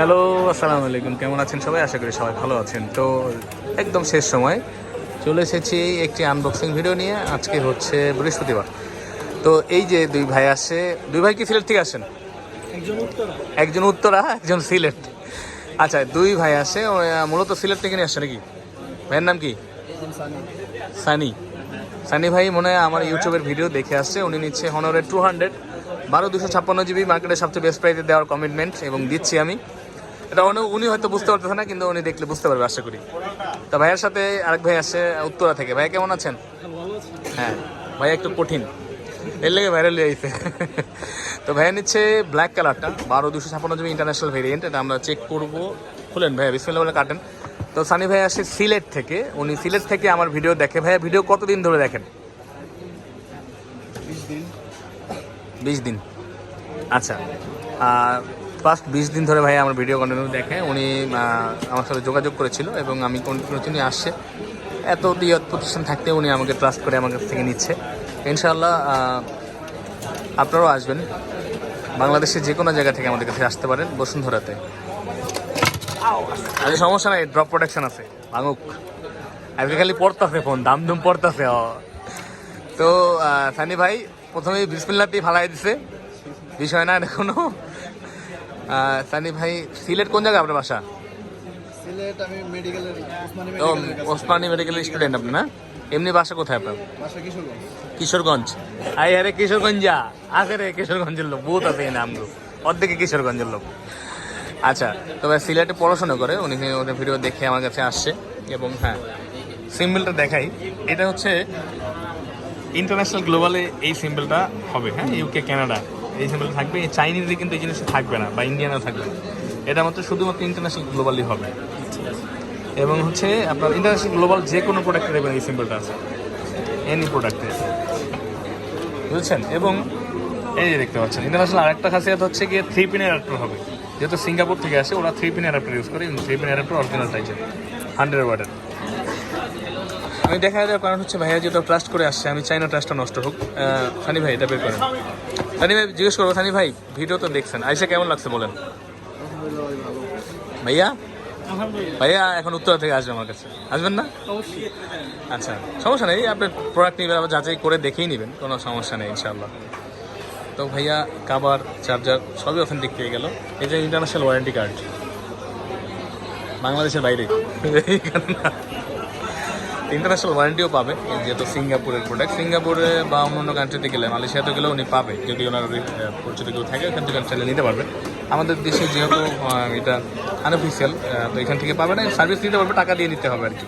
Hello আসসালামু আলাইকুম। কেমন আছেন সবাই? আশা করি সবাই ভালো আছেন। তো একদম শেষ সময়। চলে এসেছি একটি আনবক্সিং ভিডিও নিয়ে। আজকে হচ্ছে বৃহস্পতিবার। তো এই যে দুই ভাই আসে দুই ভাই কি সিলেট থেকে আসেন? একজন উত্তরা। একজন উত্তরা একজন সিলেট। আচ্ছা দুই ভাই আসে মূলত সিলেট থেকে নিয়ে আসছে নাকি? ভাইয়ের নাম কি? সানি। সানি। ভাই মনে হয় আমার ইউটিউবের ভিডিও দেখে আসছে। উনি নিচ্ছে হনরের টু হান্ড্রেড বারো দুশো ছাপ্পান্ন জিবি মার্কেটে সবচেয়ে বেস্ট প্রাইসে দেওয়ার কমিটমেন্ট এবং দিচ্ছি আমি। এটা উনি উনি হয়তো বুঝতে পারতেছে না কিন্তু উনি দেখলে বুঝতে পারবে আশা করি। তা ভাইয়ের সাথে আরেক ভাই আসছে উত্তরা থেকে। ভাই কেমন আছেন? হ্যাঁ ভাই একটু কঠিন। এর লেগে ভাইরাল হয়েছে তো ভাইয়া নিচ্ছে ব্ল্যাক কালারটা বারো দুশো ছাপ্পান্ন জিবি ইন্টারন্যাশনাল ভেরিয়েন্ট এটা আমরা চেক করব। খুলেন ভাইয়া বিসমিল্লা বলে কাটেন। তো সানি ভাই আসে সিলেট থেকে। উনি সিলেট থেকে আমার ভিডিও দেখে। ভাইয়া ভিডিও কতদিন ধরে দেখেন? বিশ দিন। বিশ দিন। আচ্ছা আর ফার্স্ট বিশ দিন ধরে ভাই আমার ভিডিও কন্টিনিউ দেখে উনি আমার সাথে যোগাযোগ করেছিল এবং আমি কন্টিনিউ আসছে। এত বৃহৎ প্রতিষ্ঠান থাকতে উনি আমাকে ট্রাস্ট করে আমার কাছ থেকে নিচ্ছে। ইনশাআল্লাহ আপনারাও আসবেন। বাংলাদেশের যে কোনো জায়গা থেকে আমাদের কাছে আসতে পারেন বসুন্ধরাতে। আরে সমস্যা নাই ড্রপ প্রোটেকশন আছে। ভাঙুক। আজকে খালি পড়তাছে ফোন দাম দুম পড়তাছে তো সানি ভাই প্রথমে বিসমিল্লাতেই ফালাই দিছে। বিষয় না আহ, সানি ভাই সিলেট কোন জায়গায় আপনার বাসা? সিলেট আমি মেডিকেলের ওসমানী মেডিকেলের স্টুডেন্ট আপনি না? এমনি বাসা কোথায় আপনার? কিশোরগঞ্জ। আই আরে কিশোরগঞ্জা আছে রে কিশোরগঞ্জের লোক বহুত আছে এই নামগুলো। অর্ধেকে কিশোরগঞ্জের লোক। আচ্ছা তবে সিলেটে পড়াশোনা করে উনি ওদের ভিডিও দেখে আমার কাছে আসছে এবং হ্যাঁ সিম্বলটা দেখাই। এটা হচ্ছে ইন্টারন্যাশনাল গ্লোবালে এই সিম্বলটা হবে হ্যাঁ ইউকে কানাডা এই সিম্বল থাকবে এই চাইনিজে কিন্তু এই জিনিসটা থাকবে না বা ইন্ডিয়ানও থাকবে না। এটা মাত্র শুধুমাত্র ইন্টারন্যাশনাল গ্লোবালি হবে। এবং হচ্ছে আপনার ইন্টারন্যাশনাল গ্লোবাল যে কোনো প্রোডাক্টে দেখবেন এই সিম্বলটা আছে। এনি প্রোডাক্টে বুঝছেন? এবং এই যে দেখতে পাচ্ছেন ইন্টারন্যাশনাল আরেকটা খাসিয়াত হচ্ছে গিয়ে থ্রি পিন অ্যাডাপ্টার হবে। যেহেতু সিঙ্গাপুর থেকে আসে ওরা থ্রি পিন অ্যাডাপ্টার ইউজ করে থ্রি পিন অ্যাডাপ্টার অরিজিনাল টাইপের হান্ড্রেড ওয়াটের আমি দেখা যাওয়ার কারণ হচ্ছে ভাইয়া যেহেতু ট্রাস্ট করে আসছে আমি চাই না ট্রাস্টটা নষ্ট হোক। আহ, সানি ভাই এটা বের করেন। সানি ভাই জিজ্ঞেস করব সানি ভাই ভিডিও তো দেখছেন। আইসা কেমন লাগছে বলেন? ভাইয়া? ভাইয়া এখন উত্তরা থেকে আসবে আমার কাছে। আসবেন না? আচ্ছা সমস্যা নেই আপনি প্রোডাক্ট নেবেন আবার যাচাই করে দেখেই নেবেন কোনো সমস্যা নেই ইনশাল্লাহ তো ভাইয়া কাবার চার্জার সবই অথেন্টিক পেয়ে গেল। এই যে ইন্টারন্যাশনাল ওয়ারেন্টি কার্ড বাংলাদেশের বাইরে। ইন্টারন্যাশনাল ওয়ারেন্টিও পাবে যেহেতু সিঙ্গাপুরের প্রোডাক্ট সিঙ্গাপুরে বা অন্য কান্ট্রিতে গেলে মালয়েশিয়াতে গেলে উনি পাবে, যদি ওনার পরিচিত কেউ থাকে, ওখান থেকে চাইলে নিতে পারবে। আমাদের দেশে যেহেতু এটা আনঅফিসিয়াল তো এখান থেকে পাবে না সার্ভিস নিতে পারবে, টাকা দিয়ে নিতে হবে আর কি।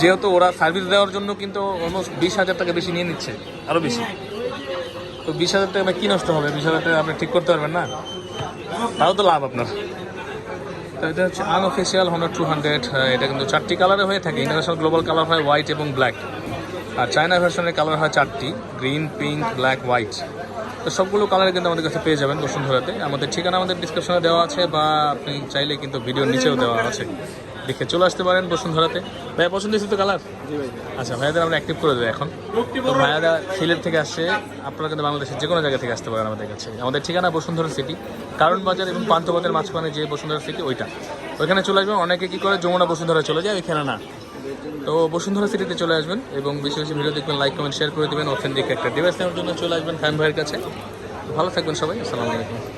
যেহেতু ওরা সার্ভিস দেওয়ার জন্য কিন্তু অলমোস্ট বিশ হাজার টাকা বেশি নিয়ে নিচ্ছে আরও বেশি। তো বিশ হাজার টাকা কি নষ্ট হবে? বিশ হাজার টাকা আপনি ঠিক করতে পারবেন না? তাও তো লাভ আপনার। এটা হচ্ছে আনঅফিসিয়াল হন্ডা টু হান্ড্রেড এটা কিন্তু চারটি কালারে হয়ে থাকে। ইন্টারন্যাশনাল গ্লোবাল কালার হয় হোয়াইট এবং ব্ল্যাক আর চায়না ভার্সনের কালার হয় চারটি গ্রিন পিঙ্ক ব্ল্যাক হোয়াইট তো সবগুলো কালারে কিন্তু আমাদের কাছে পেয়ে যাবেন বসুন্ধরাতে। আমাদের ঠিকানা আমাদের ডিসক্রিপশনে দেওয়া আছে বা আপনি চাইলে কিন্তু ভিডিওর নিচেও দেওয়া আছে। দেখে চলে আসতে পারেন বসুন্ধরাতে। ভাইয়া পছন্দ হয়েছে তো কালার আচ্ছা ভাইয়াদের আমরা অ্যাক্টিভ করে দেবো এখন। তো সিলেট থেকে আসছে আপনারা কিন্তু বাংলাদেশের যে কোনো জায়গা থেকে আসতে পারেন আমাদের কাছে। আমাদের ঠিকানা বসুন্ধরা সিটি কারণ বাজার এবং পান্থবাজার মাঝখানে যে বসুন্ধরা সিটি ওইটা। ওইখানে চলে আসবেন অনেকে কী করে যমুনা বসুন্ধরা চলে যায় ওইখানে না। তো বসুন্ধরা সিটিতে চলে আসবেন এবং বেশি বেশি ভিডিও দেখবেন লাইক কমেন্ট শেয়ার করে দেবেন অথেন্টিক একটা ডিভাইস নেওয়ার জন্য চলে আসবেন ফ্যান ভাইয়ের কাছে। ভালো থাকবেন সবাই আসসালামু আলাইকুম।